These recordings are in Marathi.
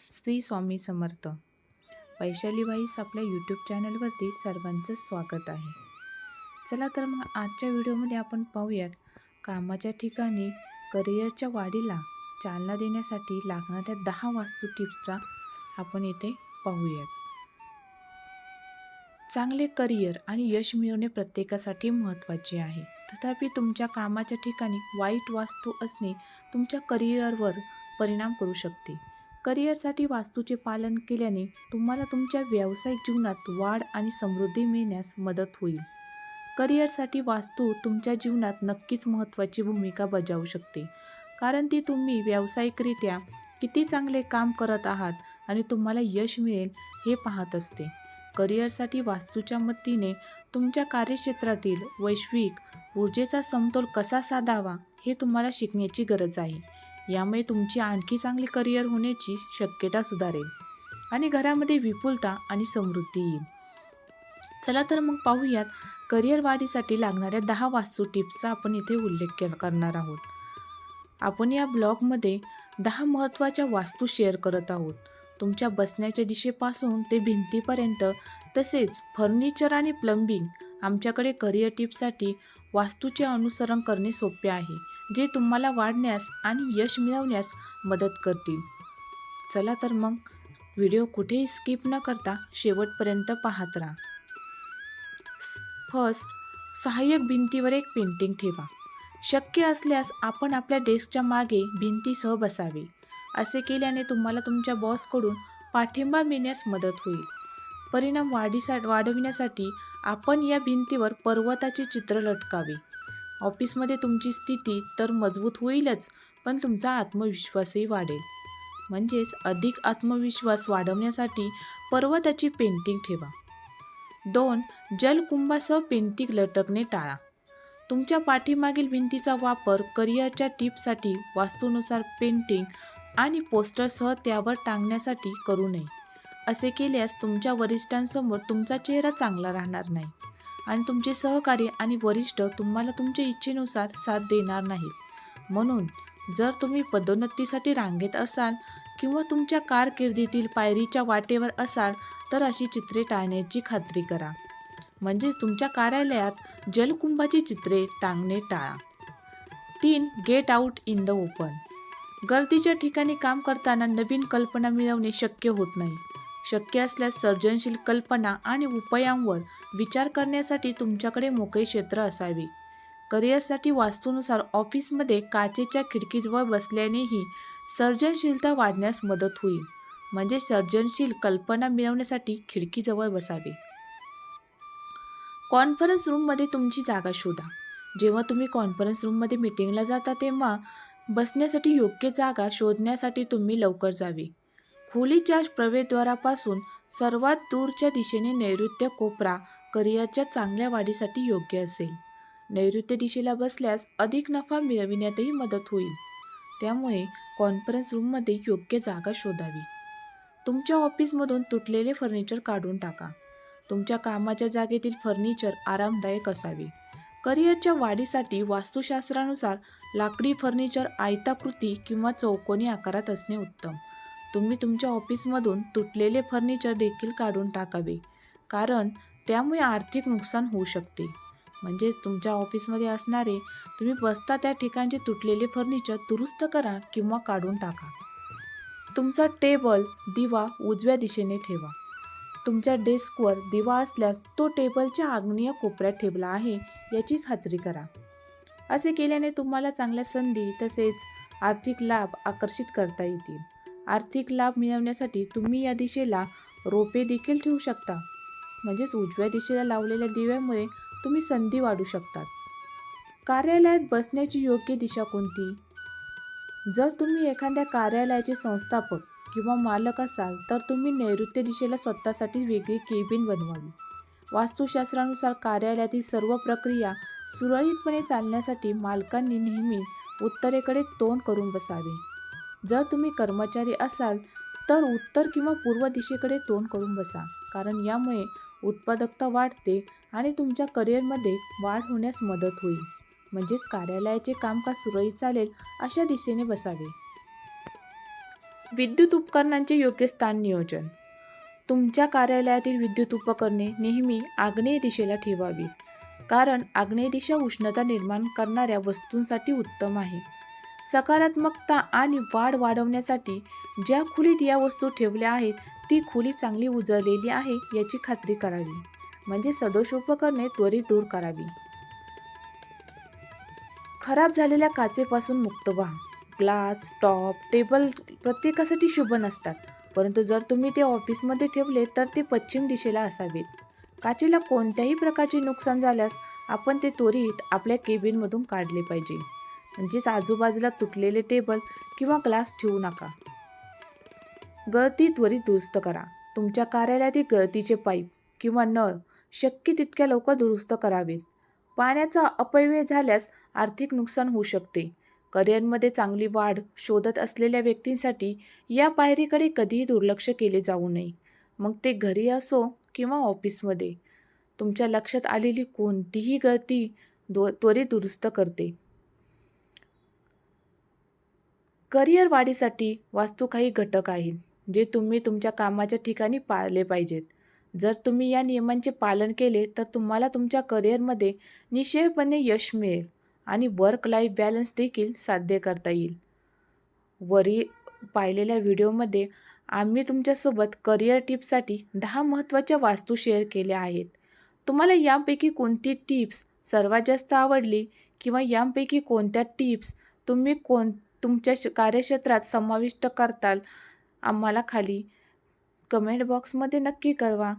श्री स्वामी समर्थ. वैशाली वाईस आपल्या यूट्यूब चॅनलवरती सर्वांचं स्वागत आहे. चला तर मग आजच्या व्हिडिओमध्ये आपण पाहूयात कामाच्या ठिकाणी करिअरच्या वाढीला चालना देण्यासाठी लागणाऱ्या दहा वास्तू टिप्सचा आपण इथे पाहूयात. चांगले करिअर आणि यश मिळवणे प्रत्येकासाठी महत्त्वाचे आहे. तथापि तुमच्या कामाच्या ठिकाणी वाईट वास्तू असणे तुमच्या करिअरवर परिणाम करू शकते. करिअरसाठी वास्तूचे पालन केल्याने तुम्हाला तुमच्या व्यावसायिक जीवनात वाढ आणि समृद्धी मिळण्यास मदत होईल. करिअरसाठी वास्तू तुमच्या जीवनात नक्कीच महत्त्वाची भूमिका बजावू शकते. कारण ती तुम्ही व्यावसायिकरित्या किती चांगले काम करत आहात आणि तुम्हाला यश मिळेल हे पाहत असते. करिअरसाठी वास्तूच्या मदतीने तुमच्या कार्यक्षेत्रातील वैश्विक ऊर्जेचा समतोल कसा साधावा हे तुम्हाला शिकण्याची गरज आहे. यामुळे तुमची आणखी चांगली करिअर होण्याची शक्यता सुधारेल आणि घरामध्ये विपुलता आणि समृद्धी येईल. चला तर मग पाहूयात करिअर वाढीसाठी लागणाऱ्या दहा वास्तू टिप्सचा आपण इथे उल्लेख करणार आहोत. आपण या ब्लॉगमध्ये दहा महत्त्वाच्या वास्तू शेअर करत आहोत. तुमच्या बसण्याच्या दिशेपासून ते भिंतीपर्यंत तसेच फर्निचर आणि प्लंबिंग आमच्याकडे करिअर टिप्ससाठी वास्तूचे अनुसरण करणे सोपे आहे. जे तुम्हाला वाढण्यास आणि यश मिळवण्यास मदत करतील. चला तर मग व्हिडिओ कुठेही स्किप न करता शेवटपर्यंत पाहत राहा. फर्स्ट सहाय्यक भिंतीवर एक पेंटिंग ठेवा. शक्य असल्यास आपण आपल्या डेस्कच्या मागे भिंतीसह बसावे. असे केल्याने तुम्हाला तुमच्या बॉसकडून पाठिंबा मिळण्यास मदत होईल. परिणाम वाढीसा वाढविण्यासाठी आपण या भिंतीवर पर्वताचे चित्र लटकावे. ऑफिसमध्ये तुमची स्थिती तर मजबूत होईलच पण तुमचा आत्मविश्वासही वाढेल. म्हणजेच अधिक आत्मविश्वास वाढवण्यासाठी पर्वताची पेंटिंग ठेवा. दोन जलकुंभासह पेंटिंग लटकणे टाळा. तुमच्या पाठीमागील भिंतीचा वापर करिअरच्या टिपसाठी वास्तूनुसार पेंटिंग आणि पोस्टरसह त्यावर टांगण्यासाठी करू नये. असे केल्यास तुमच्या वरिष्ठांसमोर तुमचा चेहरा चांगला राहणार नाही. आणि तुमचे सहकारी आणि वरिष्ठ तुम्हाला तुमच्या इच्छेनुसार साथ देणार नाहीत. म्हणून जर तुम्ही पदोन्नतीसाठी रांगेत असाल किंवा तुमच्या कारकिर्दीतील पायरीच्या वाटेवर असाल तर अशी चित्रे टाळण्याची खात्री करा. म्हणजेच तुमच्या कार्यालयात जलकुंभाची चित्रे टांगणे टाळा. तीन get out in the open गर्दीच्या ठिकाणी काम करताना नवीन कल्पना मिळवणे शक्य होत नाही. शक्य असल्यास सर्जनशील कल्पना आणि उपायांवर विचार करण्यासाठी तुमच्याकडे मोकळे क्षेत्र असावे. करिअरसाठी वास्तूनुसार ऑफिसमध्ये काचेच्या खिडकीजवळ बसल्यानेही सर्जनशीलता वाढण्यास मदत होईल. म्हणजे सर्जनशील कल्पना मिळवण्यासाठी खिडकीजवळ बसावे. कॉन्फरन्स रूममध्ये तुमची जागा शोधा. जेव्हा तुम्ही कॉन्फरन्स रूममध्ये मिटिंगला जाता तेव्हा बसण्यासाठी योग्य जागा शोधण्यासाठी तुम्ही लवकर जावे. खोलीच्या प्रवेशद्वारापासून सर्वात दूरच्या दिशेने नैऋत्य कोपरा करिअरच्या चांगल्या वाढीसाठी योग्य असेल. नैऋत्य दिशेला बसल्यास अधिक नफा मिळविण्यातही मदत होईल. त्यामुळे कॉन्फरन्स रूममध्ये योग्य जागा शोधावी. तुमच्या ऑफिसमधून तुटलेले फर्निचर काढून टाका. तुमच्या कामाच्या जागेतील फर्निचर आरामदायक असावे. करिअरच्या वाढीसाठी वास्तुशास्त्रानुसार लाकडी फर्निचर आयताकृती किंवा चौकोनी आकारात असणे उत्तम. तुम्ही तुमच्या ऑफिसमधून तुटलेले फर्निचर देखील काढून टाकावे. कारण त्यामुळे आर्थिक नुकसान होऊ शकते. म्हणजेच तुमच्या ऑफिसमध्ये असणारे तुम्ही बसता त्या ठिकाणचे तुटलेले फर्निचर दुरुस्त करा किंवा काढून टाका. तुमचा टेबल दिवा उजव्या दिशेने ठेवा. तुमच्या डेस्कवर दिवा असल्यास तो टेबलच्या आग्नेय कोपऱ्यात ठेवला आहे याची खात्री करा. असे केल्याने तुम्हाला चांगल्या संधी तसेच आर्थिक लाभ आकर्षित करता येतील. आर्थिक लाभ मिळवण्यासाठी तुम्ही या दिशेला रोपे देखील ठेवू शकता. म्हणजेच उजव्या दिशेला लावलेल्या दिव्यामुळे तुम्ही संधी वाढू शकतात. कार्यालयात बसण्याची योग्य दिशा कोणती? जर तुम्ही एखाद्या कार्यालयाचे संस्थापक किंवा मालक असाल तर तुम्ही नैऋत्य दिशेला स्वतःसाठी वेगळी केबिन बनवावी. वास्तुशास्त्रानुसार कार्यालयातील सर्व प्रक्रिया सुरळीतपणे चालण्यासाठी मालकांनी नेहमी उत्तरेकडे तोंड करून बसावे. जर तुम्ही कर्मचारी असाल तर उत्तर किंवा पूर्व दिशेकडे तोंड करून बसा कारण यामुळे उत्पादकता वाढते आणि तुमच्या करिअरमध्ये वाढ होण्यास मदत होईल. म्हणजेच कार्यालयाचे कामकाज सुरळीत चालेल अशा दिशेने बसावे. विद्युत उपकरणांचे योग्य स्थान नियोजन. तुमच्या कार्यालयातील विद्युत उपकरणे नेहमी आग्नेय दिशेला ठेवावी कारण आग्नेय दिशा उष्णता निर्माण करणाऱ्या वस्तूंसाठी उत्तम आहे. सकारात्मकता आणि वाढ वाढवण्यासाठी ज्या खोलीत या वस्तू ठेवल्या आहेत ती खोली चांगली उजळलेली आहे याची खात्री करावी. म्हणजे सदोष उपकरणे त्वरित दूर करावी. खराब झालेल्या काचेपासून मुक्त व्हा. ग्लास टॉप टेबल प्रत्येकासाठी शुभ नसतात. परंतु जर तुम्ही ते ऑफिसमध्ये ठेवले तर ते पश्चिम दिशेला असावेत. काचेला कोणत्याही प्रकारचे नुकसान झाल्यास आपण ते त्वरित आपल्या केबिनमधून काढले पाहिजे. म्हणजेच आजूबाजूला तुटलेले टेबल किंवा ग्लास ठेवू नका. गळती त्वरित दुरुस्त करा. तुमच्या कार्यालयातील गळतीचे पाईप किंवा नळ शक्य तितक्या लवकर दुरुस्त करावेत. पाण्याचा अपव्यय झाल्यास आर्थिक नुकसान होऊ शकते. करिअरमध्ये चांगली वाढ शोधत असलेल्या व्यक्तींसाठी या पायरीकडे कधीही दुर्लक्ष केले जाऊ नये. मग ते घरी असो किंवा ऑफिसमध्ये. तुमच्या लक्षात आलेली कोणतीही गळती दो त्वरित दुरुस्त करते. करिअर वाढीसाठी वास्तू काही घटक आहेत. जे तुम्ही तुमच्या कामाच्या ठिकाणी पाळले पाहिजेत. जर तुम्ही या नियमांचे पालन केले तर तुम्हाला तुमच्या करिअरमध्ये निश्चयपणे यश मिळेल आणि वर्क लाईफ बॅलन्स देखील साध्य करता येईल. वरी पाहिलेल्या व्हिडिओमध्ये आम्ही तुमच्यासोबत करिअर टिप्ससाठी दहा महत्त्वाच्या वास्तू शेअर केल्या आहेत. तुम्हाला यापैकी कोणती टिप्स सर्वात जास्त आवडली किंवा यापैकी कोणत्या टिप्स तुम्ही कोण तुमच्या श कार्यक्षेत्रात समाविष्ट करताल आम्हाला खाली. कमेंट बॉक्समध्ये नक्की कळवा.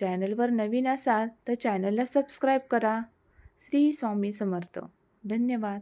चॅनलवर नवीन असाल तर चॅनलला सबस्क्राईब करा. श्री स्वामी समर्थ. धन्यवाद.